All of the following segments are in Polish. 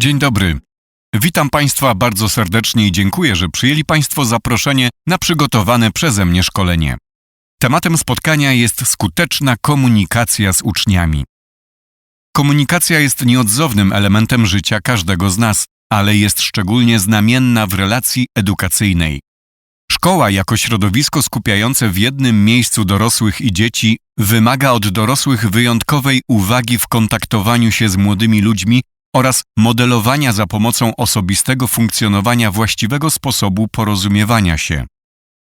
Dzień dobry. Witam Państwa bardzo serdecznie i dziękuję, że przyjęli Państwo zaproszenie na przygotowane przeze mnie szkolenie. Tematem spotkania jest skuteczna komunikacja z uczniami. Komunikacja jest nieodzownym elementem życia każdego z nas, ale jest szczególnie znamienna w relacji edukacyjnej. Szkoła jako środowisko skupiające w jednym miejscu dorosłych i dzieci wymaga od dorosłych wyjątkowej uwagi w kontaktowaniu się z młodymi ludźmi oraz modelowania za pomocą osobistego funkcjonowania właściwego sposobu porozumiewania się.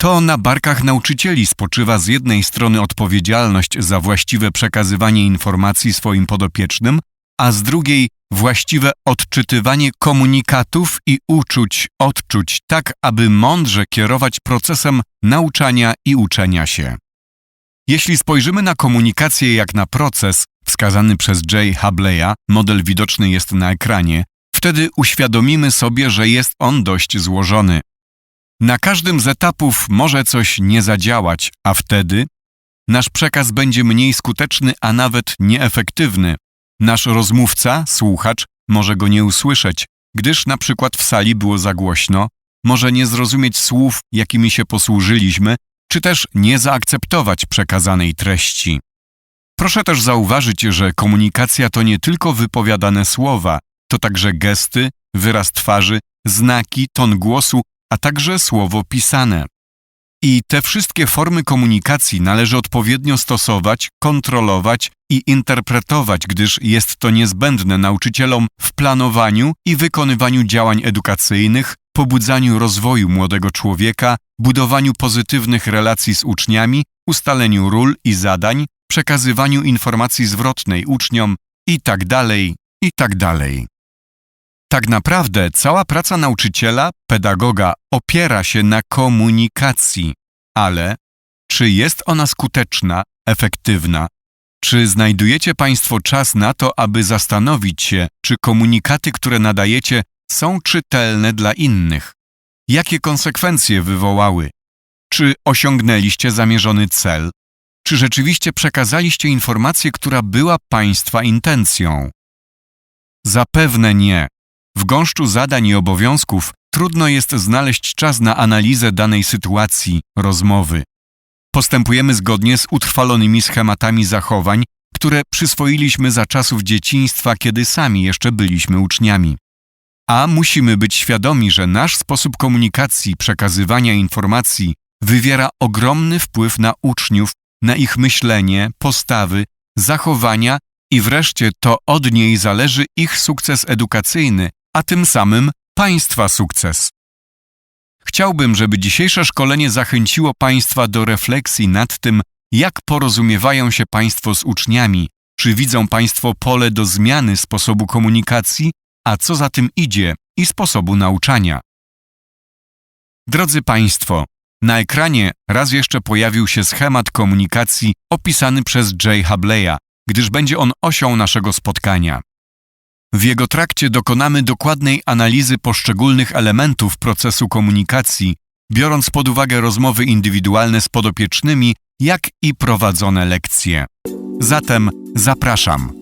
To na barkach nauczycieli spoczywa z jednej strony odpowiedzialność za właściwe przekazywanie informacji swoim podopiecznym, a z drugiej właściwe odczytywanie komunikatów i uczuć, odczuć, tak aby mądrze kierować procesem nauczania i uczenia się. Jeśli spojrzymy na komunikację jak na proces, wskazany przez Jay Hableya, model widoczny jest na ekranie, wtedy uświadomimy sobie, że jest on dość złożony. Na każdym z etapów może coś nie zadziałać, a wtedy nasz przekaz będzie mniej skuteczny, a nawet nieefektywny. Nasz rozmówca, słuchacz, może go nie usłyszeć, gdyż na przykład w sali było za głośno, może nie zrozumieć słów, jakimi się posłużyliśmy, czy też nie zaakceptować przekazanej treści. Proszę też zauważyć, że komunikacja to nie tylko wypowiadane słowa, to także gesty, wyraz twarzy, znaki, ton głosu, a także słowo pisane. I te wszystkie formy komunikacji należy odpowiednio stosować, kontrolować i interpretować, gdyż jest to niezbędne nauczycielom w planowaniu i wykonywaniu działań edukacyjnych, pobudzaniu rozwoju młodego człowieka, budowaniu pozytywnych relacji z uczniami, ustaleniu ról i zadań, przekazywaniu informacji zwrotnej uczniom itd. itd. Tak naprawdę cała praca nauczyciela, pedagoga opiera się na komunikacji, ale czy jest ona skuteczna, efektywna? Czy znajdujecie Państwo czas na to, aby zastanowić się, czy komunikaty, które nadajecie, są czytelne dla innych? Jakie konsekwencje wywołały? Czy osiągnęliście zamierzony cel? Czy rzeczywiście przekazaliście informację, która była Państwa intencją? Zapewne nie. W gąszczu zadań i obowiązków trudno jest znaleźć czas na analizę danej sytuacji, rozmowy. Postępujemy zgodnie z utrwalonymi schematami zachowań, które przyswoiliśmy za czasów dzieciństwa, kiedy sami jeszcze byliśmy uczniami. A musimy być świadomi, że nasz sposób komunikacji, przekazywania informacji wywiera ogromny wpływ na uczniów, na ich myślenie, postawy, zachowania i wreszcie to od niej zależy ich sukces edukacyjny, a tym samym Państwa sukces. Chciałbym, żeby dzisiejsze szkolenie zachęciło Państwa do refleksji nad tym, jak porozumiewają się Państwo z uczniami, czy widzą Państwo pole do zmiany sposobu komunikacji, a co za tym idzie i sposobu nauczania. Drodzy Państwo, na ekranie raz jeszcze pojawił się schemat komunikacji opisany przez Jay Hableya, gdyż będzie on osią naszego spotkania. W jego trakcie dokonamy dokładnej analizy poszczególnych elementów procesu komunikacji, biorąc pod uwagę rozmowy indywidualne z podopiecznymi, jak i prowadzone lekcje. Zatem zapraszam.